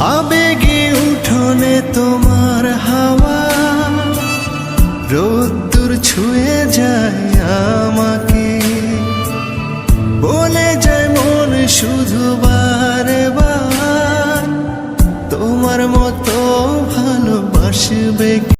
আবেগে উঠোনে তোমার হাওয়া, রোদ্দুর ছুঁয়ে যায় আমাকে। বলে যায় মন শুধু বারে বার তোমার মতো ভালোবাসবে